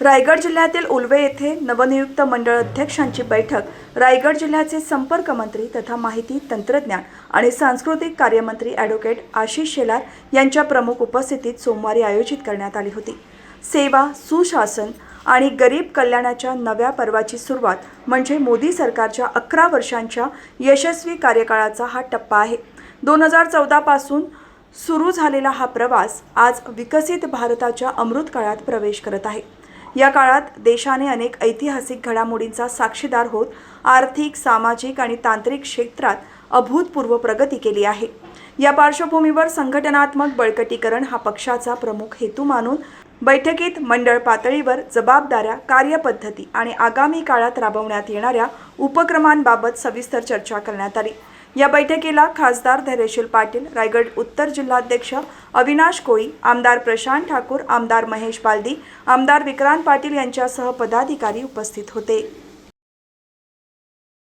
रायगड जिल्ह्यातील उलवे येथे नवनियुक्त मंडळ अध्यक्षांची बैठक रायगड जिल्ह्याचे संपर्क मंत्री तथा माहिती तंत्रज्ञान आणि सांस्कृतिक कार्यमंत्री ॲडव्होकेट आशिष शेलार यांच्या प्रमुख उपस्थितीत सोमवारी आयोजित करण्यात आली होती. सेवा सुशासन आणि गरीब कल्याणाच्या नव्या पर्वाची सुरुवात म्हणजे मोदी सरकारच्या अकरा वर्षांच्या यशस्वी कार्यकाळाचा हा टप्पा आहे. दोन हजार चौदापासून सुरू झालेला हा प्रवास आज विकसित भारताच्या अमृत काळात प्रवेश करत आहे. या काळात देशाने अनेक ऐतिहासिक घडामोडींचा साक्षीदार होत आर्थिक सामाजिक आणि तांत्रिक क्षेत्रात अभूतपूर्व प्रगती केली आहे. या पार्श्वभूमीवर संघटनात्मक बळकटीकरण हा पक्षाचा प्रमुख हेतू मानून बैठकीत मंडळ पातळीवर जबाबदाऱ्या कार्यपद्धती आणि आगामी काळात राबवण्यात येणाऱ्या उपक्रमांबाबत सविस्तर चर्चा करण्यात आली. या बैठकीला खासदार धैर्यशील पाटील रायगड उत्तर जिल्हाध्यक्ष अविनाश कोळी आमदार प्रशांत ठाकूर आमदार महेश बालदी आमदार विक्रांत पाटील यांच्यासह पदाधिकारी उपस्थित होते.